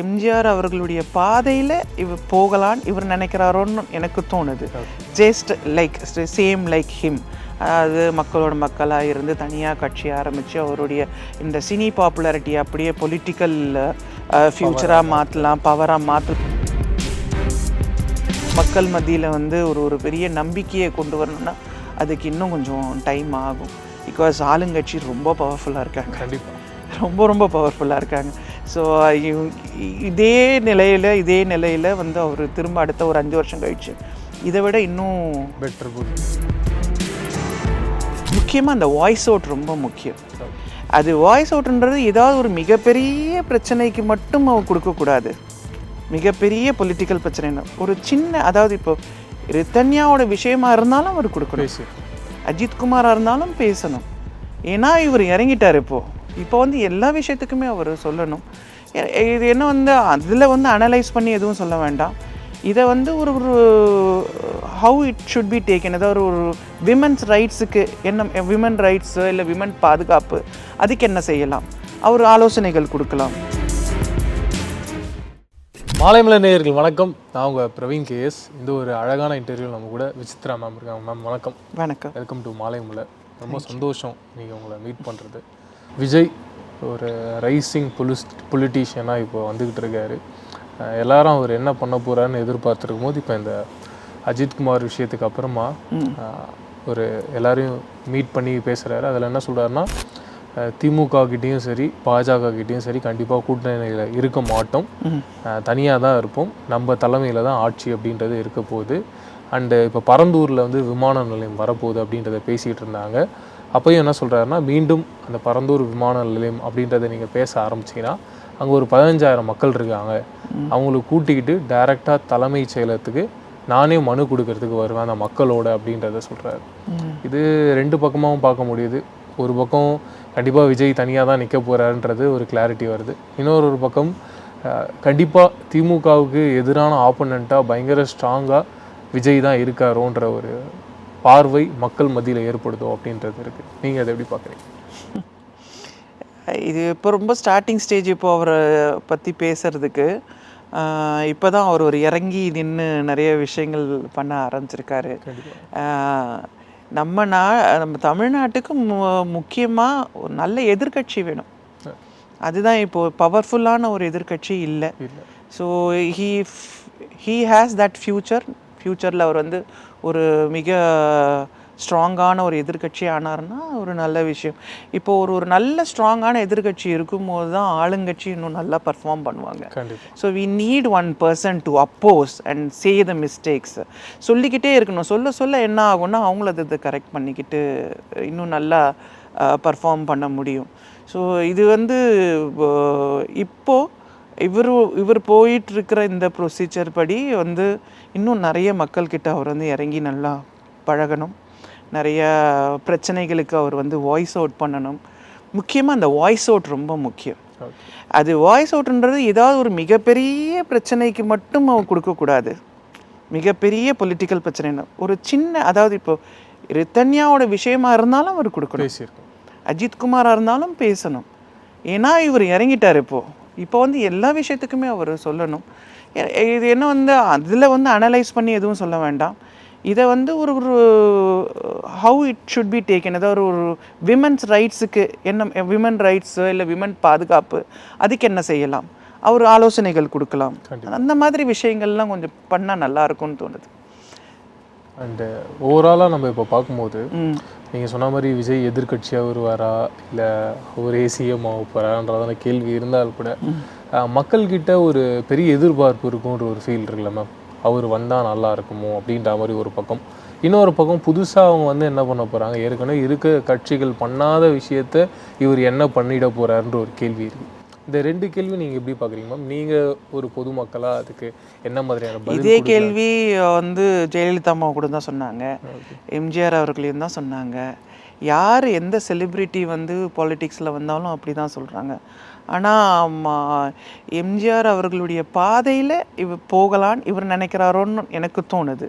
எம்ஜிஆர் அவர்களுடைய பாதையில் இவர் போகலான்னு இவர் நினைக்கிறாரோன்னு எனக்கு தோணுது. Just like same like him அதாவது மக்களோட மக்களாக இருந்து தனியாக கட்சி ஆரம்பித்து அவருடைய இந்த சினி பாப்புலாரிட்டி அப்படியே பொலிட்டிக்கல் ஃப்யூச்சராக மாற்றலாம் பவராக மாற்ற மக்கள் மத்தியில் வந்து ஒரு ஒரு பெரிய நம்பிக்கையை கொண்டு வரணும்னா அதுக்கு இன்னும் கொஞ்சம் டைம் ஆகும். பிகாஸ் ஆளுங்கட்சி ரொம்ப பவர்ஃபுல்லாக இருக்காங்க. கண்டிப்பாக ரொம்ப ரொம்ப பவர்ஃபுல்லாக இருக்காங்க. ஸோ இதே நிலையில் இதே நிலையில் வந்து அவர் திரும்ப அடுத்த ஒரு அஞ்சு வருஷம் கழிச்சு. இதை விட இன்னும் பெட்டர் முக்கியமாக அந்த வாய்ஸ் அவுட் ரொம்ப முக்கியம். அது வாய்ஸ் அவுட்ன்றது ஏதாவது ஒரு மிகப்பெரிய பிரச்சனைக்கு மட்டும் அவ கொடுக்கக்கூடாது மிகப்பெரிய பொலிட்டிக்கல் பிரச்சனை ஒரு சின்ன அதாவது இப்போ ரித்தன்யாவோட விஷயமா இருந்தாலும் அவர் கொடுக்கணும். பேசி. அஜித் குமாராக இருந்தாலும் பேசணும். ஏன்னா இவர் இறங்கிட்டார் இப்போ. இப்போ வந்து எல்லா விஷயத்துக்குமே அவர் சொல்லணும். இது என்ன வந்து அதில் வந்து அனலைஸ் பண்ணி எதுவும் சொல்ல வேண்டாம். இதை வந்து ஒரு ஒரு how it should be taken அதாவது ஒரு விமன்ஸ் ரைட்ஸுக்கு என்ன விமன் ரைட்ஸு இல்லை விமன் பாதுகாப்பு அதுக்கு என்ன செய்யலாம்? அவர் ஆலோசனைகள் கொடுக்கலாம். மாலைமலை நேயர்கள் வணக்கம். நான் உங்கள் பிரவீன் கேஎஸ் இந்த ஒரு அழகான இன்டர்வியூ நம்ம கூட விசித்ரா மேம் இருக்காங்க. மேம் வணக்கம். வணக்கம். வெல்கம் டு மாலைமலை ரொம்ப சந்தோஷம் நீங்கள் உங்களை மீட் பண்ணுறது விஜய் ஒரு ரைசிங் பொலிஸ் பொலிட்டீஷியனாக இப்போ வந்துக்கிட்டு இருக்காரு. எல்லாரும் அவர் என்ன பண்ண போகிறான்னு எதிர்பார்த்துருக்கும் போது இப்போ இந்த அஜித்குமார் விஷயத்துக்கு அப்புறமா ஒரு எல்லாரையும் மீட் பண்ணி பேசுகிறாரு அதில் என்ன சொல்கிறாருன்னா திமுக கிட்டேயும் சரி பாஜக கிட்டேயும் சரி கண்டிப்பாக கூட்டணியில் இருக்க மாட்டோம். தனியாக தான் இருப்போம். நம்ம தலைமையில் தான் ஆட்சி அப்படின்றது இருக்க போகுது. அண்டு இப்போ பரந்தூரில் வந்து விமான நிலையம் வரப்போகுது அப்படின்றத பேசிகிட்டு இருந்தாங்க. அப்பயும் என்ன சொல்கிறாருன்னா மீண்டும் அந்த பரந்தூர் விமான நிலையம் அப்படின்றத நீங்கள் பேச ஆரம்பிச்சீங்கன்னா அங்கே ஒரு பதினஞ்சாயிரம் மக்கள் இருக்காங்க. அவங்களுக்கு கூட்டிக்கிட்டு டைரெக்டாக தலைமைச் செயலகத்துக்கு நானே மனு கொடுக்கறதுக்கு வருவேன் அந்த மக்களோட அப்படின்றத சொல்கிறாரு இது ரெண்டு பக்கமாகவும் பார்க்க முடியுது. ஒரு பக்கம் கண்டிப்பாக விஜய் தனியாக தான் நிற்க போகிறாருன்றது ஒரு கிளாரிட்டி வருது. இன்னொரு ஒரு பக்கம் கண்டிப்பாக திமுகவுக்கு எதிரான ஆப்போனண்ட்டாக பயங்கர ஸ்ட்ராங்காக விஜய் தான் இருக்காரோன்ற ஒரு பார்வை மக்கள் மத்தியில் ஏற்படுதோ அப்படின்றது இருக்குது நீங்கள் அதை எப்படி பார்க்குறீங்க இது இப்போ ரொம்ப ஸ்டார்டிங் ஸ்டேஜ் இப்போ அவரை பற்றி பேசுறதுக்கு இப்போ தான் அவர் ஒரு இறங்கி நின்று நிறைய விஷயங்கள் பண்ண ஆரம்பிச்சிருக்காரு. நம்ம நா நம்ம தமிழ்நாட்டுக்கு முக்கியமாக ஒரு நல்ல எதிர்க்கட்சி வேணும். அதுதான் இப்போது பவர்ஃபுல்லான ஒரு எதிர்க்கட்சி இல்லை. இல்லை. So he he has that future ஃப்யூச்சரில் அவர் வந்து ஒரு மிக ஸ்ட்ராங்கான ஒரு எதிர்க்கட்சி ஆனார்னா ஒரு நல்ல விஷயம். இப்போ ஒரு ஒரு நல்ல ஸ்ட்ராங்கான எதிர்க்கட்சி இருக்கும்போது தான் ஆளுங்கட்சி இன்னும் நல்லா பர்ஃபார்ம் பண்ணுவாங்க. So we need one person to oppose and say the mistakes சொல்லிக்கிட்டே இருக்கணும். சொல்ல சொல்ல என்ன ஆகும்னா அவங்கள அதை கரெக்ட் பண்ணிக்கிட்டு இன்னும் நல்லா பர்ஃபார்ம் பண்ண முடியும். ஸோ இது வந்து அஹ், இப்போ இவர் இவர் போயிட்டு இருக்கிற இந்த ப்ரொசீஜர் படி வந்து இன்னும் நிறைய மக்கள்கிட்ட அவர் வந்து இறங்கி நல்லா பழகணும். நிறைய பிரச்சனைகளுக்கு அவர் வந்து வாய்ஸ் அவுட் பண்ணணும். முக்கியமாக அந்த வாய்ஸ் அவுட் ரொம்ப முக்கியம். அது வாய்ஸ் அவுட்ன்றது ஏதாவது ஒரு மிகப்பெரிய பிரச்சனைக்கு மட்டும் அவ கொடுக்கக்கூடாது மிகப்பெரிய பொலிட்டிக்கல் பிரச்சனை ஒரு சின்ன அதாவது இப்போ ரித்தன்யாவோட விஷயமா இருந்தாலும் அவர் கொடுக்கணும். அஜித் குமாராக இருந்தாலும் பேசணும். ஏன்னா இவர் இறங்கிட்டார் இப்போ. இப்போ வந்து எல்லா விஷயத்துக்குமே அவர் சொல்லணும். இது என்ன வந்து அதில் வந்து அனலைஸ் பண்ணி எதுவும் சொல்ல வேண்டாம். இதை வந்து ஒரு ஒரு how it should be taken அதாவது ஒரு விமன்ஸ் ரைட்ஸுக்கு என்ன விமன் ரைட்ஸு இல்லை விமன் பாதுகாப்பு அதுக்கு என்ன செய்யலாம்? அவர் ஆலோசனைகள் கொடுக்கலாம். அந்த மாதிரி விஷயங்கள்லாம் கொஞ்சம் பண்ணால் நல்லா இருக்கும்னு தோணுது. அண்டு ஓவராலாக நம்ம இப்போ பார்க்கும்போது நீங்கள் சொன்ன மாதிரி விஜய் எதிர்க்கட்சியாக வருவாரா? இல்லை ஒரே சிஎம் ஆக போகிறான்றதான கேள்வி இருந்தால் கூட மக்கள்கிட்ட ஒரு பெரிய எதிர்பார்ப்பு இருக்குன்ற ஒரு ஃபீல் இருக்குல்ல மேம் அவர் வந்தால் நல்லா இருக்குமோ? அப்படின்ற மாதிரி ஒரு பக்கம். இன்னொரு பக்கம் புதுசாக அவங்க வந்து என்ன பண்ண போகிறாங்க ஏற்கனவே இருக்க கட்சிகள் பண்ணாத விஷயத்த இவர் என்ன பண்ணிட போகிறாருன்ற ஒரு கேள்வி இருக்குது இந்த ரெண்டு கேள்வி நீங்கள் எப்படி பார்க்குறீங்க மேம் நீங்கள் ஒரு பொதுமக்களாக அதுக்கு என்ன மாதிரியான இதே கேள்வி வந்து ஜெயலலிதா அம்மா கூட தான் சொன்னாங்க. எம்ஜிஆர் அவர்களையும் தான் சொன்னாங்க. யார் எந்த செலிப்ரிட்டி வந்து பாலிடிக்ஸில் வந்தாலும் அப்படி தான் சொல்கிறாங்க ஆனால் எம்ஜிஆர் அவர்களுடைய பாதையில் இவ போகலான்னு இவர் நினைக்கிறாரோன்னு எனக்கு தோணுது.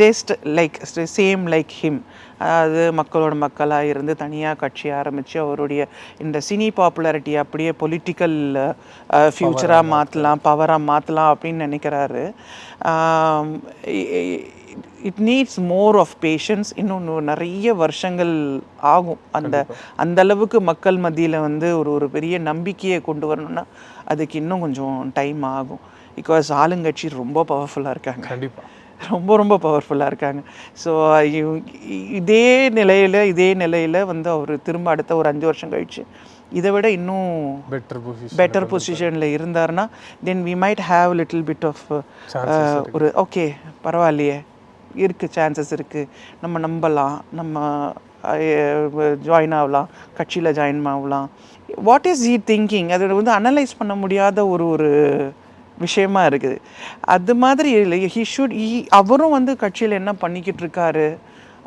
Just like same like him அதாவது மக்களோட மக்களாக இருந்து தனியாக கட்சி ஆரம்பித்து அவருடைய இந்த சினி பாப்புலாரிட்டி அப்படியே பொலிட்டிக்கல் ஃப்யூச்சராக மாற்றலாம் பவராக மாற்றலாம் அப்படின்னு நினைக்கிறாரு. It needs more of patience இன்னும் நிறைய வருஷங்கள் ஆகும். அந்த அந்த அளவுக்கு மக்கள் மத்தியில் வந்து ஒரு ஒரு பெரிய நம்பிக்கையை கொண்டு வரணும்னா அதுக்கு இன்னும் கொஞ்சம் டைம் ஆகும். பிகாஸ் ஆளுங்கட்சி ரொம்ப பவர்ஃபுல்லாக இருக்காங்க. கண்டிப்பா. ரொம்ப ரொம்ப பவர்ஃபுல்லாக இருக்காங்க. ஸோ இதே நிலையில் இதே நிலையில் வந்து அவர் திரும்ப அடுத்த ஒரு அஞ்சு வருஷம் கழிச்சு இதை விட இன்னும் பெட்டர் பொசிஷன் பெட்டர் பொசிஷனில் இருந்தாருன்னா then we might have little bit of ஒரு ஓகே பரவாயில்லையே. இருக்குது சான்சஸ் இருக்குது நம்ம நம்பலாம் நம்ம ஜாயின் ஆகலாம் கட்சியில் ஜாயின் ஆகலாம். வாட் இஸ் ஈ திங்கிங் அதை வந்து அனலைஸ் பண்ண முடியாத ஒரு ஒரு விஷயமா இருக்குது. அது மாதிரி இல்லை ஹி ஷுட் ஈ அவரும் வந்து கட்சியில் என்ன பண்ணிக்கிட்டு இருக்காரு?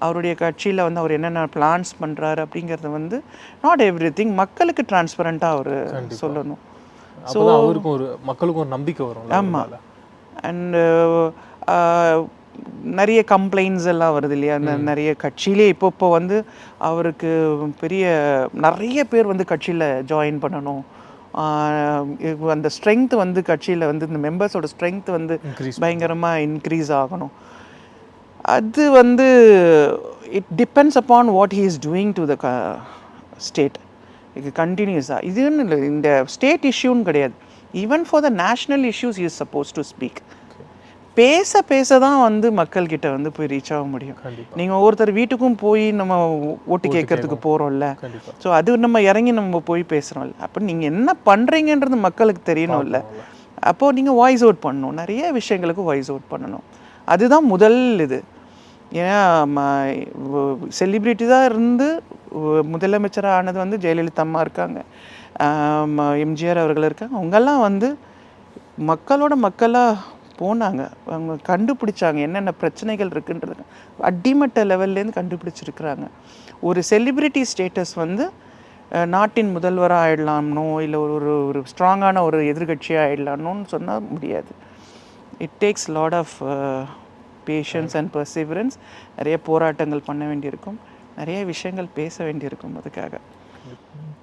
அவருடைய கட்சியில் வந்து அவர் என்னென்ன பிளான்ஸ் பண்ணுறாரு அப்படிங்கிறது வந்து நாட் எவ்ரி திங் மக்களுக்கு டிரான்ஸ்பரண்ட்டாக அவர் சொல்லணும். அப்பதான் அவருக்கும் ஒரு மக்களுக்கும் ஒரு நம்பிக்கை வரும் ஆமா. அண்டு நிறைய கம்ப்ளைண்ட்ஸ் எல்லாம் வருது இல்லையா? அந்த நிறைய கட்சியிலே இப்போ இப்போ வந்து அவருக்கு பெரிய நிறைய பேர் வந்து கட்சியில் ஜாயின் பண்ணணும். அந்த ஸ்ட்ரென்த் வந்து கட்சியில் வந்து இந்த மெம்பர்ஸோட ஸ்ட்ரென்த் வந்து பயங்கரமாக இன்க்ரீஸ் ஆகணும். அது வந்து it depends upon what he is doing to the state இது கண்டினியூஸாக இதுன்னு இல்லை. இந்த ஸ்டேட் இஷ்யூன்னு கிடையாது. Even for the national issues is suppose to speak பேச பேச தான் வந்து மக்கள்கிட்ட வந்து போய் ரீச் ஆக முடியும். நீங்கள் ஒவ்வொருத்தர் வீட்டுக்கும் போய் நம்ம ஓட்டு கேட்கறதுக்கு போகிறோம்ல ஸோ அது நம்ம இறங்கி நம்ம போய் பேசுகிறோம்ல அப்போ நீங்கள் என்ன பண்ணுறீங்கன்றது மக்களுக்கு தெரியணும்ல. அப்போது நீங்கள் வாய்ஸ் அவுட் பண்ணணும். நிறைய விஷயங்களுக்கு வாய்ஸ் அவுட் பண்ணணும். அதுதான் முதல் இது. ஏன்னா செலிப்ரிட்டி தான் இருந்து முதலமைச்சராக ஆனது வந்து ஜெயலலிதா அம்மா இருக்காங்க. எம்ஜிஆர் அவர்கள் இருக்காங்க. அவங்கெல்லாம் வந்து மக்களோட மக்களாக போனாங்க. அவங்க கண்டுபிடிச்சாங்க என்னென்ன பிரச்சனைகள் இருக்குன்றது. அடிமட்ட லெவல்லேருந்து கண்டுபிடிச்சிருக்கிறாங்க. ஒரு செலிப்ரிட்டி ஸ்டேட்டஸ் வந்து நாட்டின் முதல்வராக ஆயிடலாம்னோ இல்லை ஒரு ஒரு ஒரு ஸ்ட்ராங்கான ஒரு எதிர்கட்சியாக ஆயிடலாம்னோன்னு சொன்னால் முடியாது. It takes lot of patience and perseverance நிறைய போராட்டங்கள் பண்ண வேண்டியிருக்கும். நிறைய விஷயங்கள் பேச வேண்டியிருக்கும் அதுக்காக.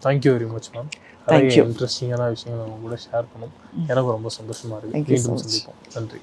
தேங்க்யூ வெரி மச் மேம் நிறைய இன்ட்ரெஸ்டிங்கான விஷயங்கள் உங்க கூட ஷேர் பண்ணும். எனக்கு ரொம்ப சந்தோஷமா இருக்கு. மீண்டும். சந்திப்போம். நன்றி.